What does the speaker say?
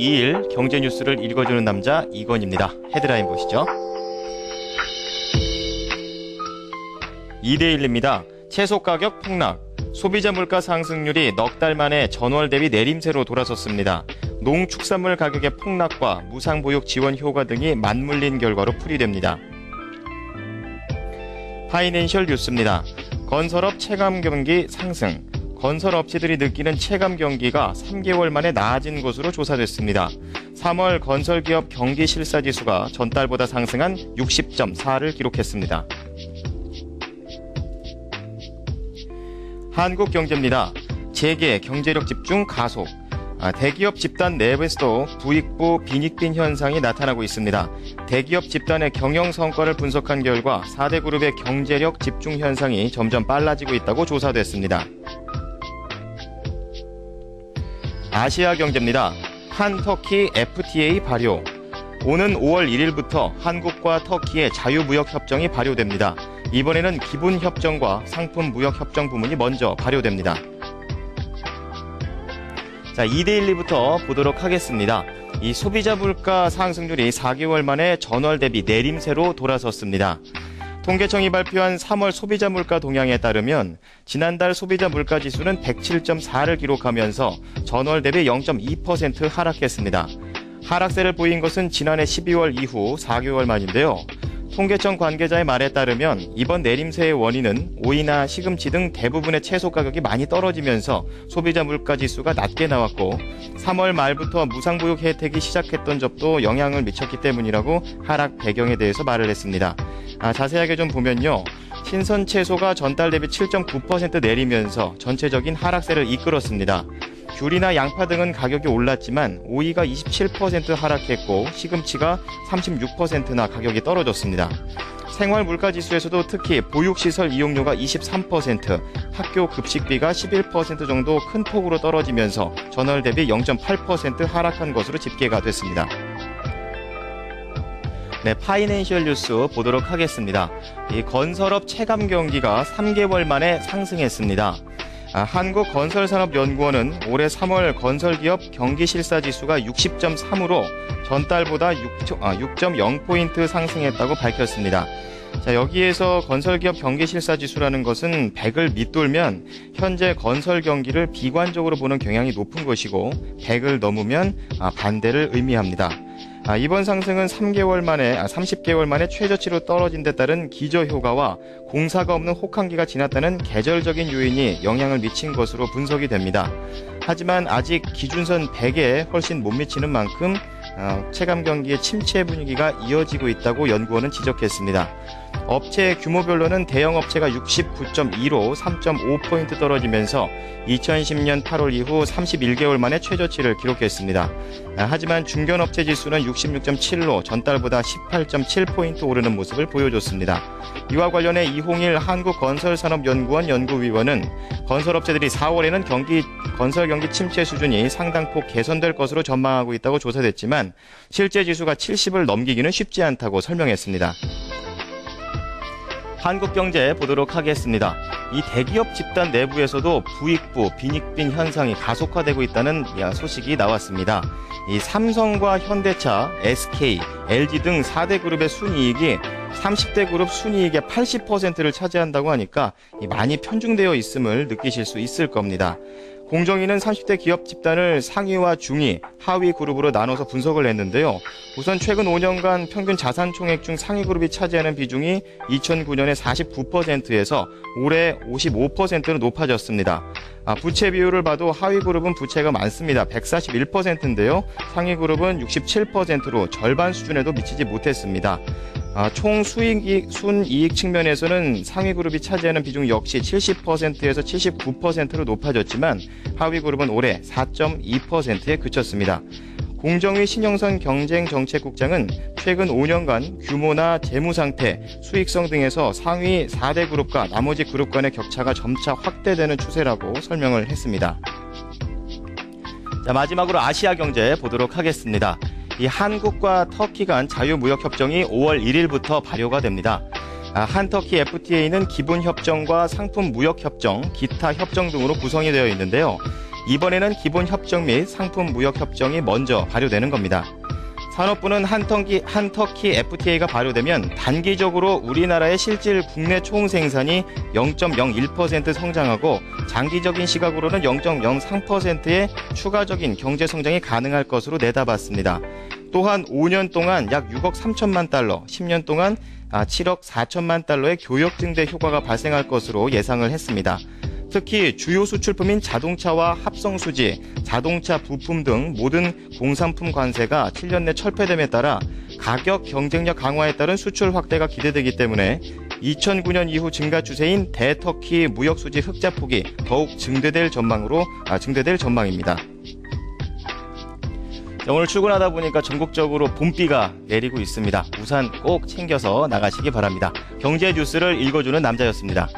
2일 경제 뉴스를 읽어주는 남자 이건입니다. 헤드라인 보시죠. 2대1입니다. 채소 가격 폭락. 소비자 물가 상승률이 넉 달 만에 전월 대비 내림세로 돌아섰습니다. 농축산물 가격의 폭락과 무상보육 지원 효과 등이 맞물린 결과로 풀이됩니다. 파이낸셜 뉴스입니다. 건설업 체감 경기 상승. 건설 업체들이 느끼는 체감 경기가 3개월 만에 나아진 것으로 조사됐습니다. 3월 건설기업 경기 실사지수가 전달보다 상승한 60.4를 기록했습니다. 한국 경제입니다. 재계 경제력 집중 가속. 아, 대기업 집단 내부에서도 부익부 빈익빈 현상이 나타나고 있습니다. 대기업 집단의 경영 성과를 분석한 결과 4대 그룹의 경제력 집중 현상이 점점 빨라지고 있다고 조사됐습니다. 아시아 경제입니다. 한 터키 FTA 발효. 오는 5월 1일부터 한국과 터키의 자유무역 협정이 발효됩니다. 이번에는 기본 협정과 상품 무역 협정 부문이 먼저 발효됩니다. 자, 2대1부터 보도록 하겠습니다. 이 소비자 물가 상승률이 4개월 만에 전월 대비 내림세로 돌아섰습니다. 통계청이 발표한 3월 소비자 물가 동향에 따르면 지난달 소비자 물가 지수는 107.4를 기록하면서 전월 대비 0.2% 하락했습니다. 하락세를 보인 것은 지난해 12월 이후 4개월 만인데요. 통계청 관계자의 말에 따르면 이번 내림세의 원인은 오이나 시금치 등 대부분의 채소 가격이 많이 떨어지면서 소비자 물가 지수가 낮게 나왔고 3월 말부터 무상보육 혜택이 시작했던 점도 영향을 미쳤기 때문이라고 하락 배경에 대해서 말을 했습니다. 아, 자세하게 좀 보면요. 신선 채소가 전달 대비 7.9% 내리면서 전체적인 하락세를 이끌었습니다. 귤이나 양파 등은 가격이 올랐지만 오이가 27% 하락했고 시금치가 36%나 가격이 떨어졌습니다. 생활 물가 지수에서도 특히 보육시설 이용료가 23%, 학교 급식비가 11% 정도 큰 폭으로 떨어지면서 전월 대비 0.8% 하락한 것으로 집계가 됐습니다. 네, 파이낸셜 뉴스 보도록 하겠습니다. 이 건설업 체감 경기가 3개월 만에 상승했습니다. 아, 한국건설산업연구원은 올해 3월 건설기업 경기실사지수가 60.3으로 전달보다 6.0포인트 아, 상승했다고 밝혔습니다. 자, 여기에서 건설기업 경기실사지수라는 것은 100을 밑돌면 현재 건설 경기를 비관적으로 보는 경향이 높은 것이고 100을 넘으면 아, 반대를 의미합니다. 아, 이번 상승은 3개월 만에 아, 30개월 만에 최저치로 떨어진 데 따른 기저 효과와 공사가 없는 혹한기가 지났다는 계절적인 요인이 영향을 미친 것으로 분석이 됩니다. 하지만 아직 기준선 100에 훨씬 못 미치는 만큼 어, 체감 경기의 침체 분위기가 이어지고 있다고 연구원은 지적했습니다. 업체 규모별로는 대형 업체가 69.2로 3.5포인트 떨어지면서 2010년 8월 이후 31개월 만에 최저치를 기록했습니다. 아, 하지만 중견 업체 지수는 66.7로 전달보다 18.7포인트 오르는 모습을 보여줬습니다. 이와 관련해 이홍일 한국건설산업연구원 연구위원은 건설업체들이 4월에는 경기 건설 경기 침체 수준이 상당폭 개선될 것으로 전망하고 있다고 조사됐지만 실제 지수가 70을 넘기기는 쉽지 않다고 설명했습니다. 한국경제 보도록 하겠습니다. 이 대기업 집단 내부에서도 부익부, 빈익빈 현상이 가속화되고 있다는 소식이 나왔습니다. 이 삼성과 현대차, SK, LG 등 4대 그룹의 순이익이 30대 그룹 순이익의 80%를 차지한다고 하니까 많이 편중되어 있음을 느끼실 수 있을 겁니다. 공정위는 30대 기업 집단을 상위와 중위, 하위 그룹으로 나눠서 분석을 했는데요. 우선 최근 5년간 평균 자산 총액 중 상위 그룹이 차지하는 비중이 2009년에 49%에서 올해 55%로 높아졌습니다. 아, 부채 비율을 봐도 하위 그룹은 부채가 많습니다. 141%인데요. 상위 그룹은 67%로 절반 수준에도 미치지 못했습니다. 아, 총 수익, 순이익 측면에서는 상위 그룹이 차지하는 비중 역시 70%에서 79%로 높아졌지만 하위 그룹은 올해 4.2%에 그쳤습니다. 공정위 신영선 경쟁정책국장은 최근 5년간 규모나 재무 상태, 수익성 등에서 상위 4대 그룹과 나머지 그룹 간의 격차가 점차 확대되는 추세라고 설명을 했습니다. 자, 마지막으로 아시아 경제 보도록 하겠습니다. 이 한국과 터키 간 자유무역 협정이 5월 1일부터 발효가 됩니다. 아, 한터키 FTA는 기본 협정과 상품 무역 협정, 기타 협정 등으로 구성이 되어 있는데요. 이번에는 기본 협정 및 상품 무역 협정이 먼저 발효되는 겁니다. 산업부는 한터키, 한터키 FTA가 발효되면 단기적으로 우리나라의 실질 국내 총 생산이 0.01% 성장하고 장기적인 시각으로는 0.03%의 추가적인 경제 성장이 가능할 것으로 내다봤습니다. 또한 5년 동안 약 6억 3천만 달러, 10년 동안 7억 4천만 달러의 교역 증대 효과가 발생할 것으로 예상을 했습니다. 특히 주요 수출품인 자동차와 합성수지, 자동차 부품 등 모든 공산품 관세가 7년 내 철폐됨에 따라 가격 경쟁력 강화에 따른 수출 확대가 기대되기 때문에 2009년 이후 증가 추세인 대터키 무역 수지 흑자 폭이 더욱 증대될 전망으로 아, 증대될 전망입니다. 자, 오늘 출근하다 보니까 전국적으로 봄비가 내리고 있습니다. 우산 꼭 챙겨서 나가시기 바랍니다. 경제 뉴스를 읽어주는 남자였습니다.